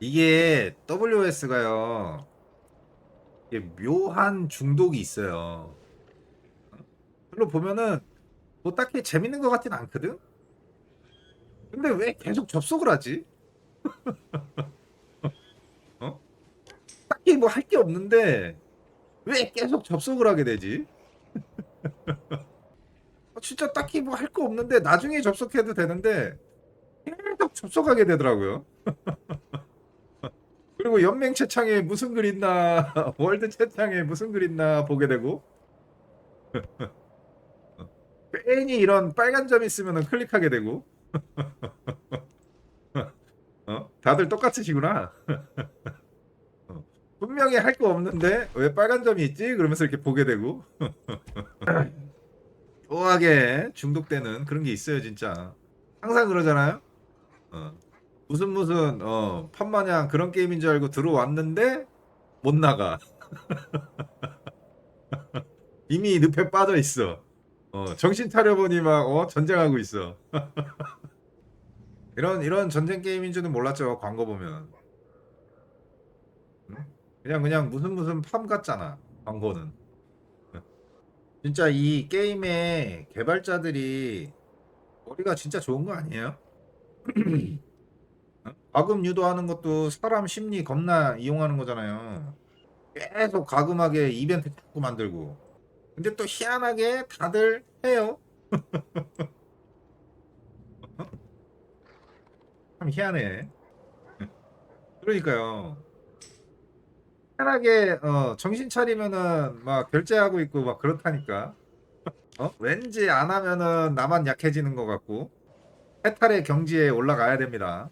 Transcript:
이게 WS가요. 이게 묘한 중독이 있어요. 별로 보면은 뭐 딱히 재밌는 것 같진 않거든. 근데 왜 계속 접속을 하지? 어? 딱히 뭐 할 게 없는데 왜 계속 접속을 하게 되지? 어, 진짜 딱히 뭐 할 거 없는데 나중에 접속해도 되는데 계속 접속하게 되더라고요. 그리고 연맹 채창에 무슨 글 있나, 월드 채창에 무슨 글 있나 보게 되고, 괜히 이런 빨간 점 있으면 클릭하게 되고, 어? 다들 똑같으시구나. 어, 분명히 할 거 없는데 왜 빨간 점이 있지? 그러면서 이렇게 보게 되고, 묘하게 중독되는 그런 게 있어요, 진짜. 항상 그러잖아요. 어. 무슨 무슨 어 판마냥 그런 게임인 줄 알고 들어왔는데 못 나가. 이미 늪에 빠져 있어. 어 정신 차려보니 막어 전쟁하고 있어. 이런 이런 전쟁 게임인 줄은 몰랐죠 광고 보면. 응? 그냥 그냥 무슨 무슨 팜 같잖아 광고는. 진짜 이 게임의 개발자들이 머리가 진짜 좋은 거 아니에요? 과금 유도하는 것도 사람 심리 겁나 이용하는 거잖아요. 계속 과금하게 이벤트 자꾸 만들고. 근데 또 희한하게 다들 해요. 어? 참 희한해. 그러니까요. 희한하게 어, 정신 차리면은 막 결제하고 있고 막 그렇다니까. 어? 왠지 안 하면은 나만 약해지는 것 같고 해탈의 경지에 올라가야 됩니다.